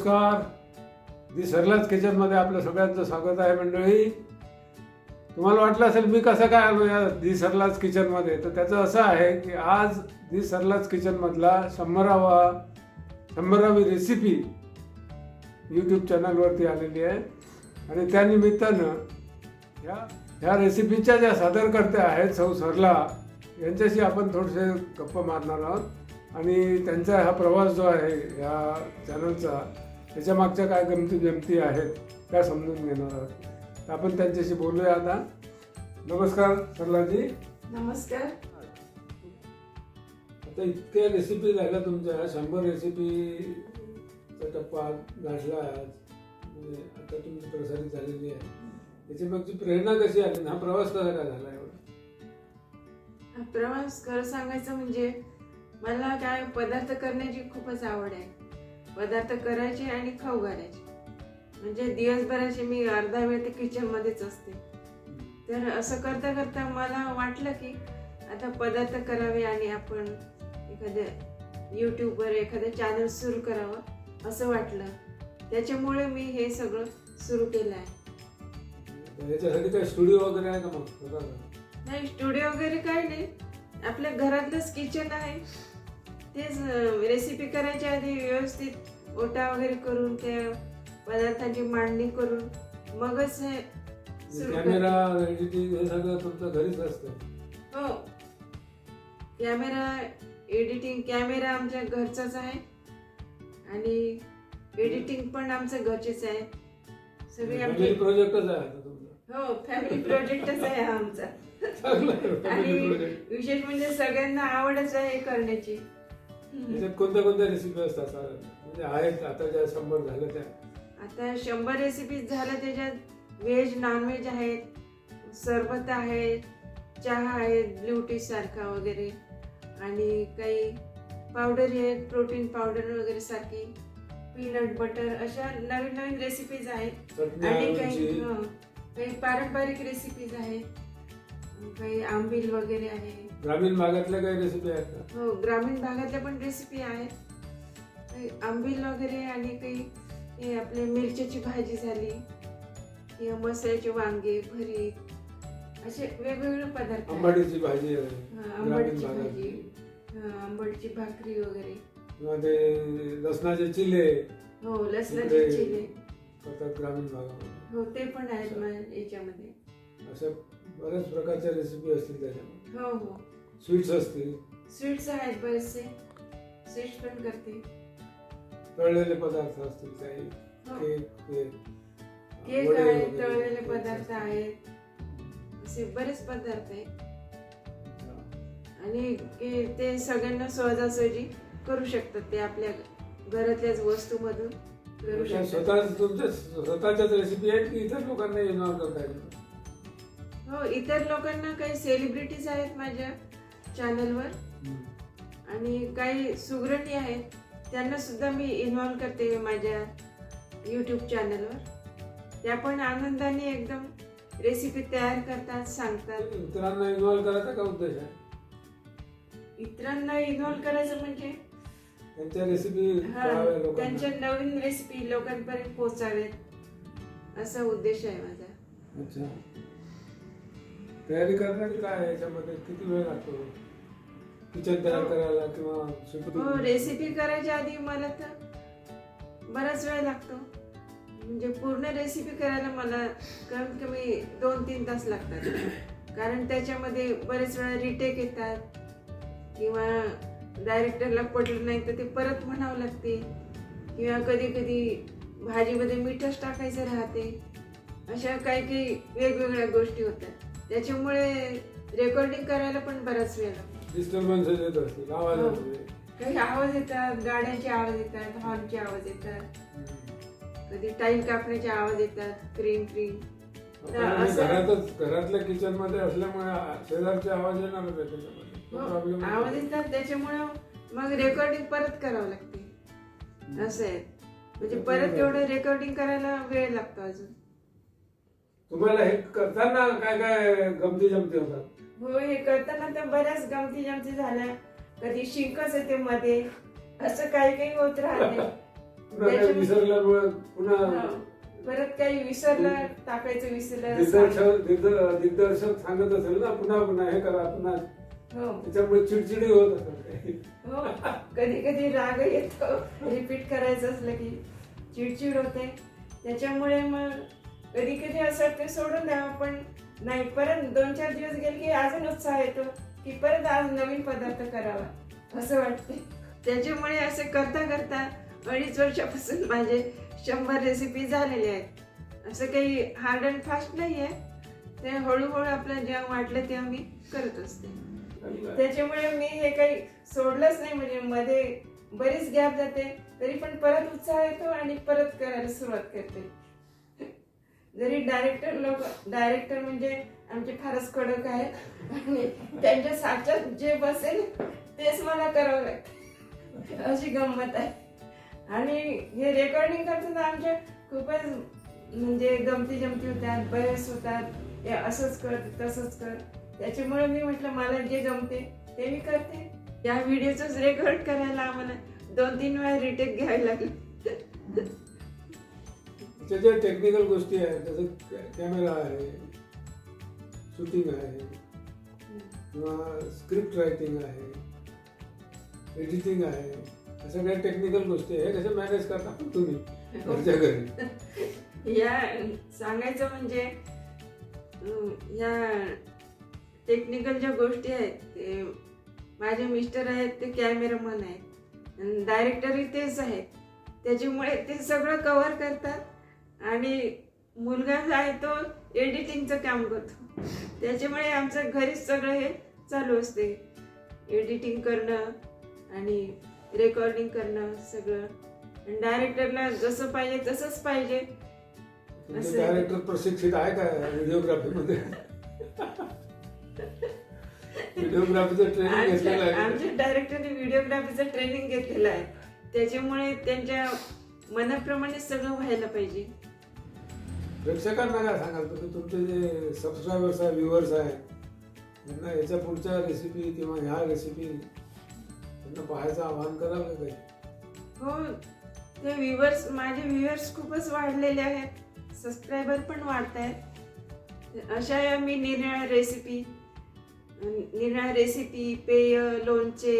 नमस्कार. दि सरलाच किचनमध्ये आपलं सगळ्यांचं स्वागत आहे मंडळी. तुम्हाला वाटलं असेल मी कसं काय आलो या दि सरलाच किचनमध्ये तर त्याचं असं आहे की आज दि सरलाच किचनमधला शंभरावा शंभरावी रेसिपी यूट्यूब चॅनलवरती आलेली आहे. आणि त्या निमित्तानं ह्या ह्या रेसिपीच्या ज्या सादरकर्त्या आहेत सौ सरला यांच्याशी आपण थोडेसे गप्पा मारणार आहोत. आणि त्यांचा हा प्रवास जो आहे या चॅनलचा त्याच्या मागच्या काय गमती जमती आहेत त्या समजून घेणार आहोत. आपण त्यांच्याशी बोलूया आता. नमस्कार सरलाजी. नमस्कार. आता इतक्या रेसिपी झाल्या तुमच्या. शंभर रेसिपीचा टप्पा गाठला आज. म्हणजे आता तुमची प्रसारित झालेली आहे. त्याची मागची प्रेरणा कशी आली? हा प्रवास कसा काय झाला एवढा? प्रवास खरं सांगायचं म्हणजे मला काय पदार्थ करण्याची खूपच आवड आहे. पदार्थ करायचे आणि खाऊ घालायचे. म्हणजे दिवसभराचे मी अर्धा वेळ ते किचनमध्येच असते. तर असं करता करता मला वाटलं की आता पदार्थ करावे आणि आपण एखाद्या यूट्यूबवर एखादं चॅनल सुरू करावं असं वाटलं. त्याच्यामुळे मी हे सगळं सुरू केलं आहे. याच्यासाठी काय स्टुडिओ वगैरे आहे का मग? नाही स्टुडिओ वगैरे काही नाही. आपल्या घरातलंच किचन आहे. तेच रेसिपी करायच्या आधी व्यवस्थित ओटा वगैरे करून त्या पदार्थांची मांडणी करून मगच हे सुरू कॅमेरा एडिटिंग हे सगळं तुमचं घरीच असतं. हो. कॅमेरा एडिटिंग कॅमेरा आमच्या घरचाच आहे. आणि एडिटिंग पण आमचं घरचेच आहे. सगळे आमचे प्रोजेक्टच आहे हो फॅमिली प्रोजेक्टच आहे हा आमचा आणि. विशेष म्हणजे सगळ्यांना आवडच आहे हे करण्याची. त्याच्यात कोणत्या कोणत्या रेसिपी असतात साधारण म्हणजे आहेत आता ज्या शंभर झाल्या त्या. आता शंभर रेसिपीज झाल्या त्याच्यात व्हेज नॉनव्हेज आहेत सरबत आहे चहा आहे ब्ल्यू टी सारखा वगैरे. आणि काही पावडर आहेत प्रोटीन पावडर वगैरे सारखी. पीनट बटर अशा नवीन नवीन रेसिपीज आहेत. आणि काही काही पारंपरिक रेसिपीज आहेत. काही आंबील वगैरे आहे. ग्रामीण भागातल्या काही रेसिपी आहेत का? हो ग्रामीण भागातल्या पण रेसिपी आहेत. काही आंबील वगैरे आणि काही हे आपले मिरच्याची भाजी झाली किंवा मसाल्याचे वांगे भरीत असे वेगवेगळे पदार्थ आहेत. आंबाडीची भाजी आहे. ग्रामीण आंबाडीची भागात. भाजी हा, आंबडची भाकरी वगैरे. किंवा ते लसणाचे चिले. हो लसणाचे इकडे चिले. करतात ग्रामीण भागामध्ये. हो ते पण आहेत मा- याच्यामध्ये. अशा बऱ्याच प्रकारच्या रेसिपी असतील त्याच्यामध्ये. हो हो. स्वीट्स असतील. स्वीट्स आहेत बरेचसे. स्वीट्स पण करते. तळलेले पदार्थ असतील काही हो. केक केक वडे आहेत वगैरे, तळलेले पदार्थ. आहेत. असे बरेच पदार्थ आहेत. आणि के- ते सगळ्यांना सहजासहजी करू शकतात. ते आपल्या घरातल्याच वस्तूमधून करू तुमच्या शकतात. स्वतः तुमच्या स्वतःच्याच रेसिपी आहेत की इतर लोकांना इन्व्हॉल्व करता येईल हो इतर लोकांना काही सेलिब्रिटीज आहेत माझ्या चॅनलवर आणि काही सुगरणी आहेत त्यांना सुद्धा मी इन्व्हॉल्व करते माझ्या यूट्यूब चॅनलवर त्या पण आनंदाने एकदम रेसिपी तयार करतात सांगतात. इतरांना इन्व्हॉल्व करायचा का उद्देश आहे? इतरांना इन्व्हॉल्व करायचं म्हणजे? त्यांच्या रेसिपी हा, त्यांच्या नवीन रेसिपी लोकांपर्यंत पोहोचावेत असा उद्देश आहे माझा. अच्छा. तयारी करण्याची काय आहे याच्यामध्ये? किती वेळ लागतो? किचन तयार हो. करायला किंवा रेसिपी हो, करायच्या आधी मला तर बराच वेळ लागतो. म्हणजे पूर्ण रेसिपी करायला मला कमीत कमी दोन तीन तास लागतात. कारण त्याच्यामध्ये बरेच वेळा रिटेक येतात. किंवा डायरेक्टरला पटलं नाही तर ते परत म्हणावं लागते. किंवा कधी कधी भाजीमध्ये मीठच टाकायचं राहते. अशा काही काही वेगवेगळ्या गोष्टी होतात. त्याच्यामुळे रेकॉर्डिंग करायला पण बराच वेळ लागतो. डिस्टर्बन्सेस येत असतील आवाज हो. काही आवाज येतात गाड्यांचे आवाज येतात हॉर्नचे आवाज येतात. कधी टाईल कापण्याचे आवाज येतात क्रीम क्रीम आपण हे असं- घरातच घरातल्या किचनमध्ये असल्यामुळे शेजारचे आवाज येणारच आहे त्याच्यामध्ये. तो problem हो, आवाज येतो. येतात त्याच्यामुळं मग रेकॉर्डिंग परत करावं लागते. असं आहे. म्हणजे परत एवढं रेकॉर्डिंग करायला वेळ लागतो अजून. तुम्हाला हे करताना काय काय गमती जमती होतात? हो हे करताना तर बऱ्याच गमती जमती झाल्या. कधी शिंकच येते मध्ये. असं काही काही होत राहते. पुन्हा विसरल्यामुळे पुन्हा हा. परत काही विसरलं टाकायचं विसरलं दिग्दर्शक दिग्द- दिग्दर्शक सांगत असेल ना पुन्हा पुन्हा हे करा पुन्हा. हो. त्याच्यामुळे चिडचिडी होत असेल हो. कधी कधी राग येतो. रिपीट करायचं असलं की चिडचिड होते. त्याच्यामुळे मग कधी कधी असं वाटतं सोडून द्यावं पण नाही. परत दोन चार दिवस गेले की अजून उत्साह येतो की परत आज नवीन पदार्थ करावा असं वाटते. त्याच्यामुळे असं करता करता अडीच वर्षापासून माझे शंभर रेसिपी झालेले आहेत. असं काही हार्ड अँड फास्ट नाही आहे ते हळूहळू आपल्याला जेव्हा वाटलं तेव्हा मी करत असते. त्याच्यामुळे मी हे काही सोडलंच नाही म्हणजे मध्ये बरीच गॅप जाते तरी पण परत उत्साह येतो आणि परत करायला सुरुवात करते. जरी डायरेक्टर लोक डायरेक्टर म्हणजे आमचे फारच कडक आहेत. आणि त्यांच्या साच्यात जे बसेल तेच मला करावं लागतं. अशी गंमत आहे. आणि हे रेकॉर्डिंग करताना आमच्या खूपच म्हणजे गमती जमती होतात बरेच होतात. हे असंच कर तसंच कर. त्याच्यामुळे मी म्हटलं मला जे जमते ते मी करते. या व्हिडिओचंच रेकॉर्ड करायला आम्हाला दोन तीन वेळा रिटेक घ्यावी लागली. त्याच्या टेक्निकल गोष्टी आहेत त्याचा कॅमेरा आहे शूटिंग आहे किंवा स्क्रिप्ट रायटिंग आहे एडिटिंग आहे या सगळ्या टेक्निकल गोष्टी आहे कसं मॅनेज करता पण तुम्ही घरच्या घरी. या सांगायचं म्हणजे या टेक्निकल ज्या गोष्टी आहेत ते माझे मिस्टर आहेत ते कॅमेरामन आहेत डायरेक्टरही तेच आहेत. त्याच्यामुळे ते सगळं कव्हर करतात. आणि मुलगा जो आहे तो एडिटिंगचं काम करतो. त्याच्यामुळे आमचं घरीच सगळं हे चालू असते. एडिटिंग करणं आणि रेकॉर्डिंग करणं सगळं. डायरेक्टरला जसं पाहिजे तसंच पाहिजे. डायरेक्टर प्रशिक्षित आहे का व्हिडिओग्राफीमध्ये व्हिडिओग्राफीचं ट्रेनिंग घेतलेलं आहे. आमच्या डायरेक्टरने व्हिडिओग्राफीचं ट्रेनिंग घेतलेलं आहे. त्याच्यामुळे त्यांच्या मनाप्रमाणे सगळं व्हायला पाहिजे. प्रेक्षकांना काय सांगाल? तुम्ही तुमचे जे सबस्क्रायबर्स आहे व्ह्युअर्स आहे त्यांना याच्या पुढच्या रेसिपी किंवा ह्या रेसिपी त्यांना पाहायचं आवाहन करावं का काही? हो ते व्ह्युअर्स माझे व्ह्युअर्स खूपच वाढलेले आहेत. सबस्क्रायबर पण वाढत आहेत. अशा या मी निरनिळ्या रेसिपी निरनिळ्या रेसिपी पेय लोणचे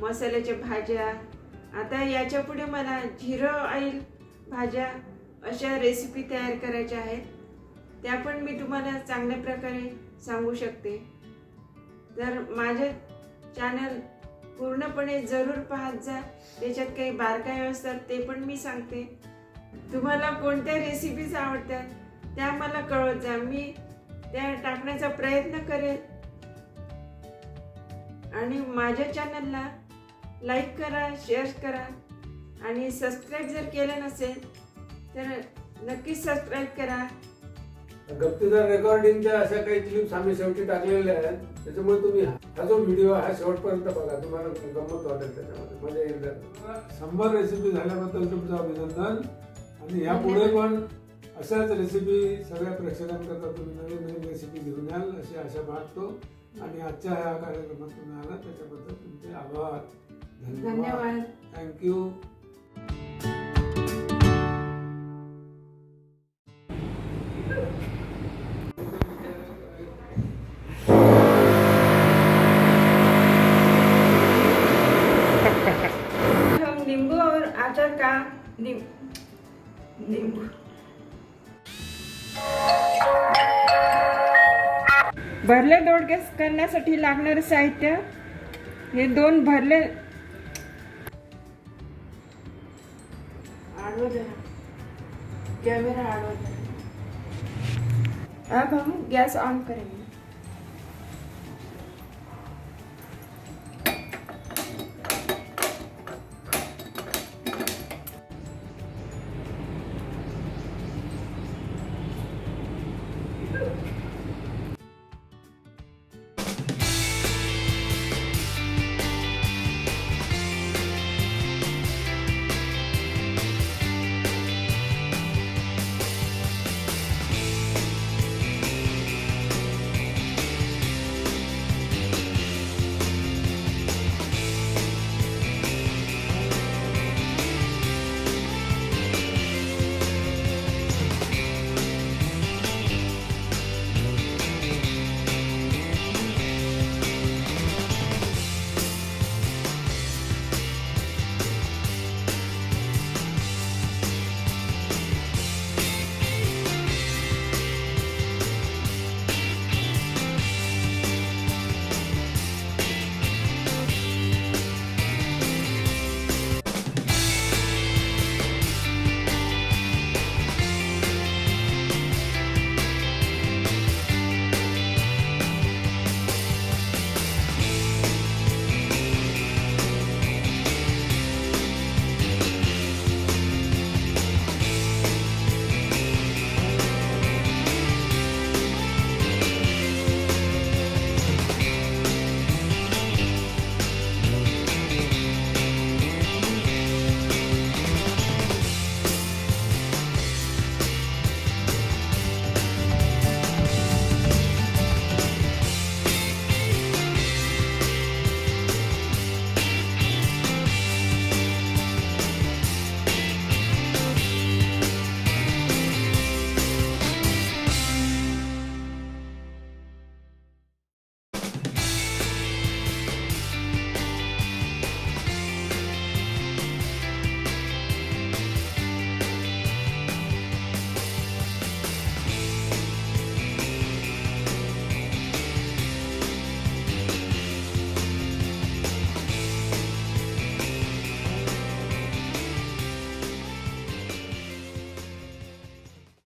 मसाल्याच्या भाज्या आता याच्यापुढे मला झिरो ऑइल भाज्या अशा रेसिपी तयार करायच्या आहेत. त्या पण मी तुम्हाला चांगल्या प्रकारे सांगू शकते. तर माझे चॅनल पूर्णपणे जरूर पाहत जा त्याच्यात काही बारकाई असतात ते पण मी सांगते. तुम्हाला कोणत्या रेसिपीज आवडतात त्या मला कळवत जा. मी त्या टाकण्याचा प्रयत्न करेल आणि माझ्या चॅनलला लाईक करा शेअर करा. आणि सबस्क्राईब जर केलं नसेल तर नक्कीच सबस्क्राईब करा. गप्तीदार रेकॉर्डिंगच्या अशा काही क्लिप्स आम्ही शेवटी टाकलेल्या आहेत त्याच्यामुळे तुम्ही हा जो व्हिडिओ हा शेवटपर्यंत बघा. तुम्हाला गंमत वाटेल त्याच्यामध्ये. मजा येईल. शंभर रेसिपी झाल्याबद्दल तुमचं अभिनंदन. आणि यापुढे पण अशाच रेसिपी सगळ्या प्रेक्षकांकरता तुम्ही नवीन नवीन रेसिपी घेऊन याल अशी आशा बाळगतो. आणि आजच्या ह्या कार्यक्रमात तुम्ही आला त्याच्याबद्दल तुमचे आभार. धन्यवाद. धन्यवाद. थँक्यू नीम नींबू भरले दोडके करण्यासाठी लागणारे साहित्य हे दोन भरले. कैमरा आडवं जरा अब हम गैस ऑन करेंगे